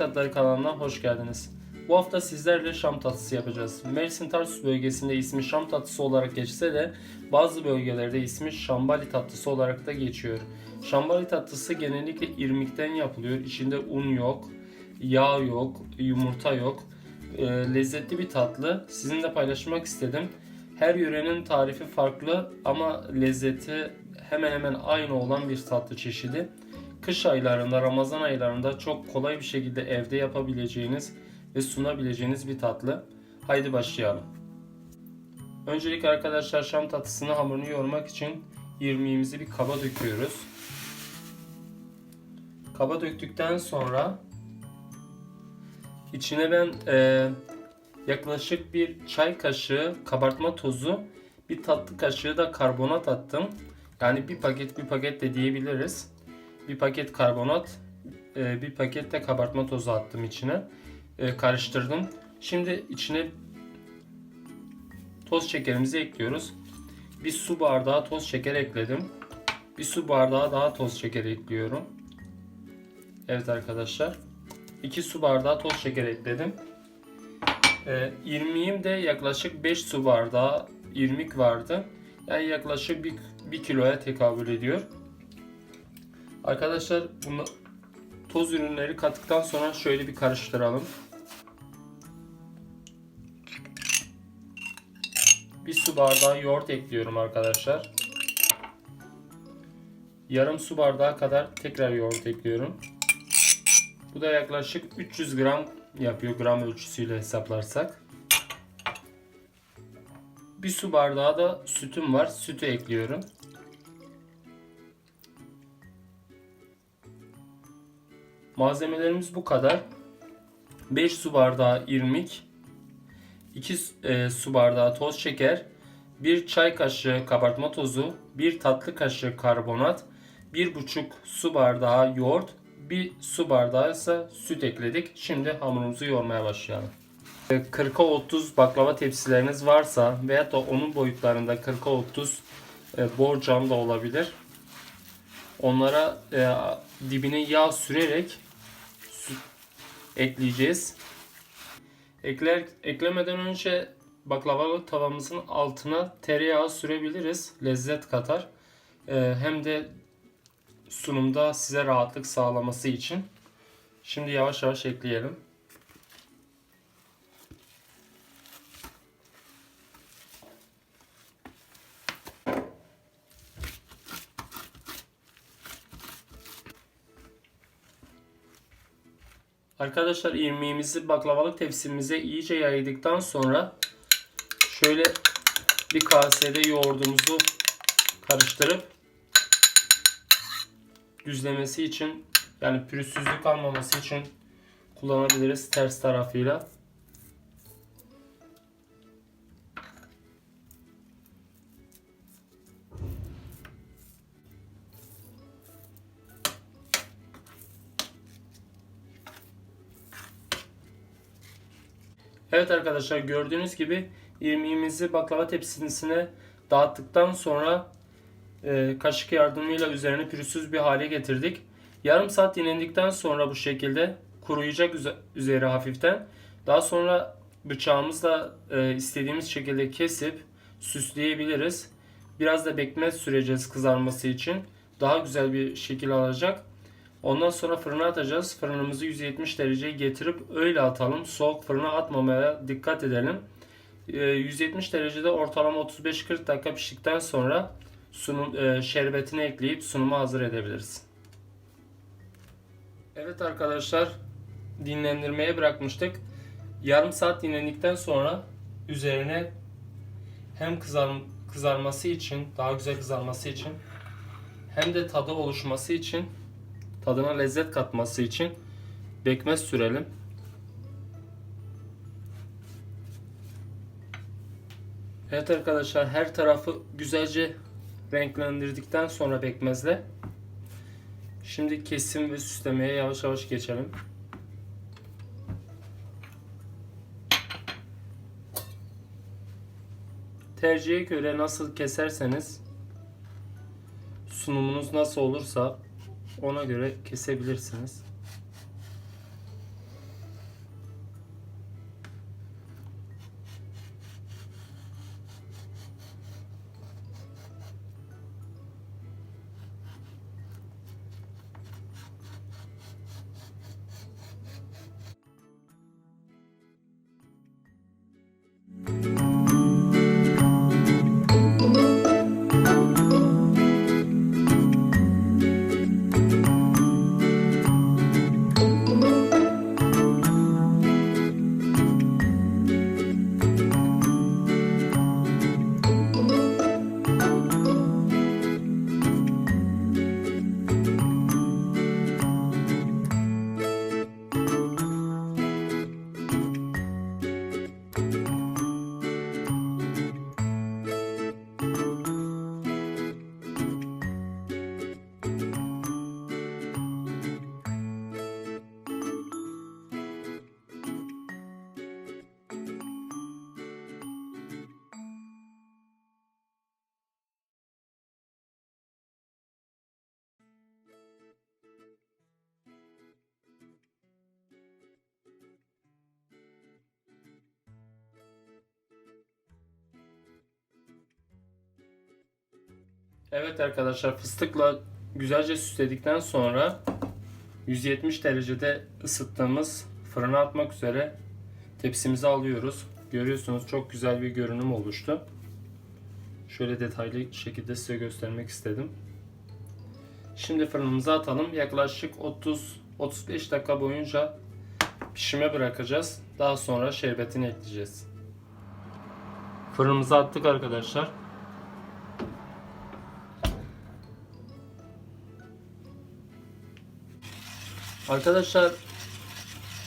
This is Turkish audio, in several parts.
Tatları kanalına hoş geldiniz. Bu hafta sizlerle Şam tatlısı yapacağız. Mersin Tarsus bölgesinde ismi Şam tatlısı olarak geçse de bazı bölgelerde ismi Şambali tatlısı olarak da geçiyor. Şambali tatlısı genellikle irmikten yapılıyor. İçinde un yok, yağ yok, yumurta yok. Ee, lezzetli bir tatlı. Sizinle paylaşmak istedim. Her yörenin tarifi farklı ama lezzeti hemen hemen aynı olan bir tatlı çeşidi. Kış aylarında, Ramazan aylarında çok kolay bir şekilde evde yapabileceğiniz ve sunabileceğiniz bir tatlı. Haydi başlayalım. Öncelikle arkadaşlar Şam tatlısını hamurunu yoğurmak için irmiğimizi bir kaba döküyoruz. Kaba döktükten sonra içine ben e, yaklaşık bir çay kaşığı kabartma tozu, bir tatlı kaşığı da karbonat attım. Yani bir paket bir paket de diyebiliriz. Bir paket karbonat, e, bir paket de kabartma tozu attım içine. E, Karıştırdım. Şimdi içine toz şekerimizi ekliyoruz. Bir su bardağı toz şeker ekledim. Bir su bardağı daha toz şeker ekliyorum. Evet arkadaşlar. 2 su bardağı toz şeker ekledim. E, irmiğim de yaklaşık 5 su bardağı irmik vardı. Yani yaklaşık 1, 1 kiloya tekabül ediyor. Arkadaşlar bunu toz ürünleri kattıktan sonra şöyle bir karıştıralım. Bir su bardağı yoğurt ekliyorum arkadaşlar. Yarım su bardağı kadar tekrar yoğurt ekliyorum. Bu da yaklaşık 300 gram yapıyor gram ölçüsüyle hesaplarsak. Bir su bardağı da sütüm var. Sütü ekliyorum. Malzemelerimiz bu kadar. 5 su bardağı irmik, 2 e, su bardağı toz şeker, 1 çay kaşığı kabartma tozu, 1 tatlı kaşığı karbonat, 1,5 su bardağı yoğurt, 1 su bardağı ise süt ekledik. Şimdi hamurumuzu yoğurmaya başlayalım. 40'a 30 baklava tepsileriniz varsa veya da onun boyutlarında 40'a 30 e, borcam da olabilir. Onlara e, dibine yağ sürerek ekleyeceğiz. Ekler eklemeden önce baklavalı tavamızın altına tereyağı sürebiliriz. Lezzet katar. E, hem de sunumda size rahatlık sağlaması için. Şimdi yavaş yavaş ekleyelim. Arkadaşlar irmiğimizi baklavalık tepsimize iyice yaydıktan sonra şöyle bir kasede yoğurdumuzu karıştırıp düzlemesi için yani pürüzsüzlük almaması için kullanabiliriz ters tarafıyla. Evet arkadaşlar gördüğünüz gibi irmiğimizi baklava tepsisine dağıttıktan sonra e, kaşık yardımıyla üzerine pürüzsüz bir hale getirdik. Yarım saat dinlendikten sonra bu şekilde kuruyacak üzeri hafiften. Daha sonra bıçağımızla e, istediğimiz şekilde kesip süsleyebiliriz. Biraz da bekmez süreceğiz kızarması için. Daha güzel bir şekil alacak. Ondan sonra fırına atacağız. Fırınımızı 170 dereceye getirip öyle atalım. Soğuk fırına atmamaya dikkat edelim. 170 derecede ortalama 35-40 dakika piştikten sonra sunum e, şerbetini ekleyip sunuma hazır edebiliriz. Evet arkadaşlar dinlendirmeye bırakmıştık. Yarım saat dinlendikten sonra üzerine hem kızar, kızarması için daha güzel kızarması için hem de tadı oluşması için tadına lezzet katması için bekmez sürelim. Evet arkadaşlar her tarafı güzelce renklendirdikten sonra bekmezle şimdi kesim ve süslemeye yavaş yavaş geçelim. Tercihe göre nasıl keserseniz sunumunuz nasıl olursa Ona göre kesebilirsiniz. Evet arkadaşlar fıstıkla güzelce süsledikten sonra 170 derecede ısıttığımız fırına atmak üzere tepsimize alıyoruz. Görüyorsunuz çok güzel bir görünüm oluştu. Şöyle detaylı şekilde size göstermek istedim. Şimdi fırınımıza atalım. Yaklaşık 30-35 dakika boyunca pişime bırakacağız. Daha sonra şerbetini ekleyeceğiz. Fırınımıza attık arkadaşlar. Arkadaşlar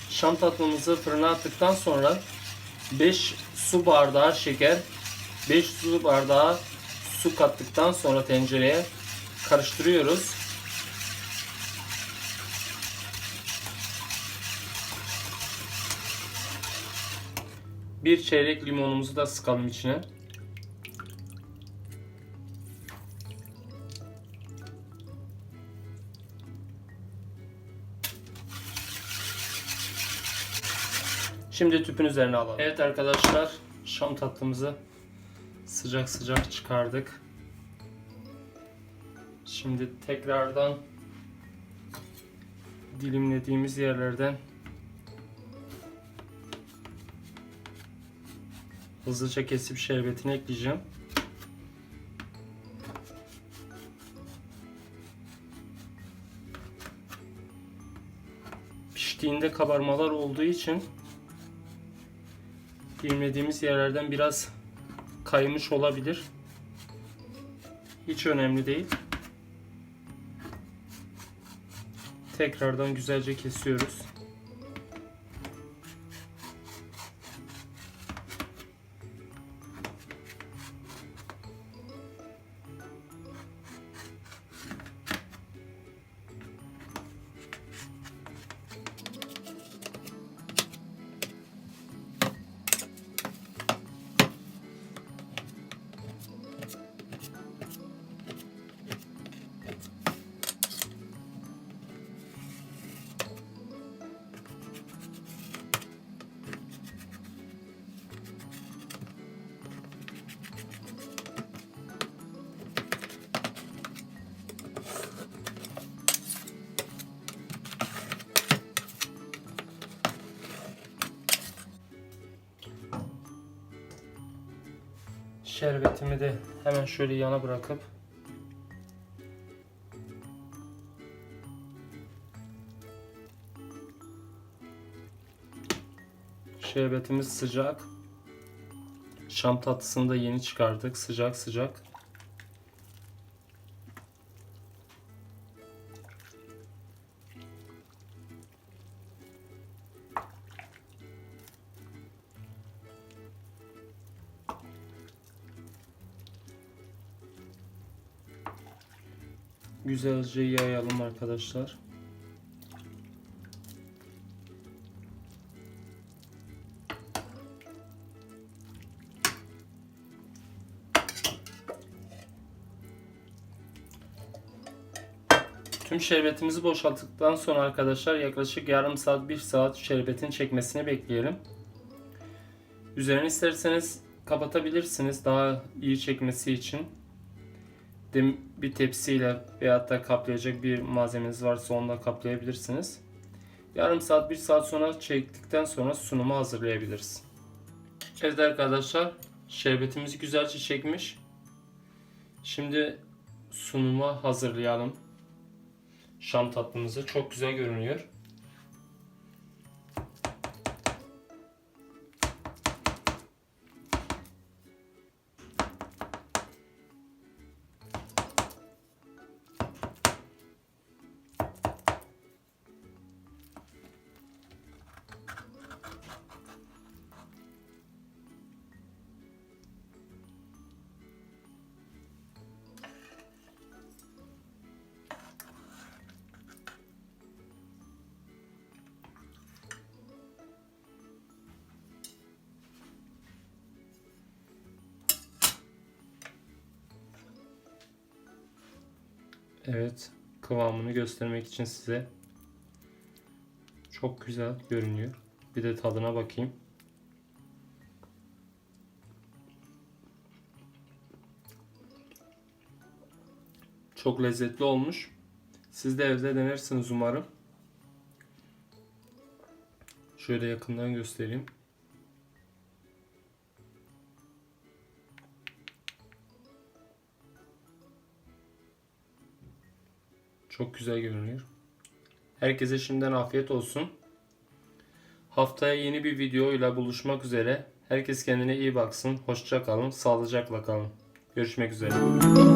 şam tatlımızı fırına attıktan sonra 5 su bardağı şeker, 5 su bardağı su kattıktan sonra tencereye karıştırıyoruz. Bir çeyrek limonumuzu da sıkalım içine. Şimdi tüpün üzerine alalım. Evet arkadaşlar şam tatlımızı sıcak sıcak çıkardık. Şimdi tekrardan dilimlediğimiz yerlerden hızlıca kesip şerbetini ekleyeceğim. Piştiğinde kabarmalar olduğu için dilimlediğimiz yerlerden biraz kaymış olabilir. Hiç önemli değil. Tekrardan güzelce kesiyoruz. Şerbetimi de hemen şöyle yana bırakıp Şerbetimiz sıcak. Şam tatlısını da yeni çıkardık. Sıcak sıcak. Güzelce yayalım arkadaşlar. Tüm şerbetimizi boşalttıktan sonra arkadaşlar yaklaşık yarım saat 1 saat şerbetin çekmesini bekleyelim. Üzerini isterseniz kapatabilirsiniz daha iyi çekmesi için. Dem bir tepsiyle veyahut da kaplayacak bir malzemeniz varsa onu da kaplayabilirsiniz. Yarım saat 1 saat sonra çektikten sonra sunumu hazırlayabiliriz. Evet arkadaşlar şerbetimizi güzelce çekmiş. Şimdi sunuma hazırlayalım. Şam tatlımızı çok güzel görünüyor. Evet, kıvamını göstermek için size çok güzel görünüyor. Bir de tadına bakayım. Çok lezzetli olmuş. Siz de evde denersiniz umarım. Şöyle yakından göstereyim. Çok güzel görünüyor. Herkese şimdiden afiyet olsun. Haftaya yeni bir video ile buluşmak üzere. Herkes kendine iyi baksın. Hoşça kalın. Sağlıcakla kalın. Görüşmek üzere.